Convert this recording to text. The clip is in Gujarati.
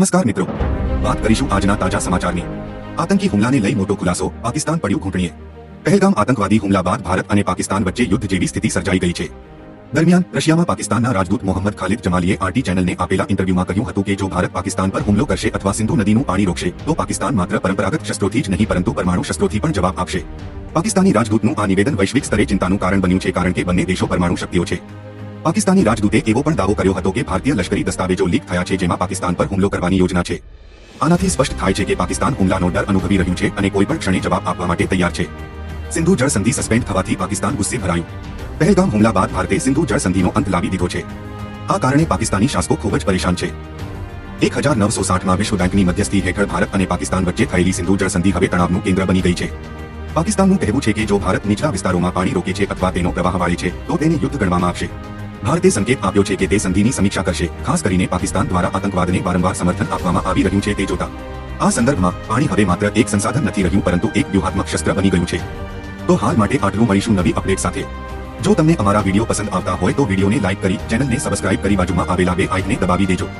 નમસ્કાર મિત્રો. વાત કરીશું આજના તાજા સમાચારની. આતંકી હુમલાને લઈ મોટો ખુલાસો. પાકિસ્તાન પડ્યું ઘૂંટણીએ. પહેલગામ આતંકવાદી હુમલા બાદ ભારત અને પાકિસ્તાન વચ્ચે યુદ્ધ જેવી સ્થિતિ સર્જાઈ ગઈ છે. દરમિયાન રશિયામાં પાકિસ્તાનના રાજદૂત મોહમ્મદ ખાલિદ જમાલીએ આરટી ચેનલને આપેલા ઇન્ટરવ્યુમાં કહ્યું હતું કે જો ભારત પાકિસ્તાન પર હુમલો કરશે અથવા સિંધુ નદીનું પાણી રોકશે, તો પાકિસ્તાન માત્ર પરંપરાગત શસ્ત્રોથી જ નહીં, પરંતુ પરમાણુ શસ્ત્રોથી પણ જવાબ આપશે. પાકિસ્તાની રાજદૂતનું આ નિવેદન વૈશ્વિક સ્તરે ચિંતાનું કારણ બન્યું છે, કારણ કે બંને દેશો પરમાણુ શક્તિઓ છે. પાકિસ્તાની રાજદૂતે એવો પણ દાવો કર્યો હતો કે ભારતીય લશ્કરી દસ્તાવેજો લીક થયા છે જેમાં પાકિસ્તાન પર હુમલો કરવાની યોજના છે. આનાથી સ્પષ્ટ થાય છે કે પાકિસ્તાન હુમલાનો ડર અનુભવી રહ્યું છે અને કોઈ પણ ક્ષણે જવાબ આપવા માટે તૈયાર છે. સિંધુ જળ સંધિ સસ્પેન્ડ થવાથી પાકિસ્તાન ગુસ્સે ભરાયું. પહેલગામ હુમલા બાદ ભારતે સિંધુ જળ સંધિનો અંત લાવી દીધો છે. આ કારણે પાકિસ્તાની શાસકો ખૂબ જ પરેશાન છે. એક હજાર નવસો સાઠમાં વિશ્વ બેંકની મધ્યસ્થી હેઠળ ભારત અને પાકિસ્તાન વચ્ચે થયેલી સિંધુ જળ સંધિ હવે તણાવનું કેન્દ્ર બની ગઈ છે. પાકિસ્તાનનું કહેવું છે કે જો ભારત નીચલા વિસ્તારોમાં પાણી રોકે છે અથવા તેનો પ્રવાહ વાળે છે, તો તેને યુદ્ધ ગણવામાં આવશે. ભારતે સંકેત આપ્યો છે કે તે સંધિની સમીક્ષા કરશે. ખાસ કરીને પાકિસ્તાન દ્વારા આતંકવાદને વારંવાર સમર્થન આપવામાં આવી રહ્યું છે તે જોતા. આ સંદર્ભમાં પાણી હવે માત્ર એક સંસાધન નથી રહ્યું, પરંતુ એક વ્યૂહાત્મક શસ્ત્ર બની ગયું છે. તો હાલ માટે આટલું મળીશું નવી અપડેટ સાથે. જો તમને અમારા વીડિયો પસંદ આવતા હોય તો વિડીયોને લાઇક કરી, ચેનલને સબસ્ક્રાઇબ કરી બાજુમાં આવેલા બે આઇકને દબાવી દેજો.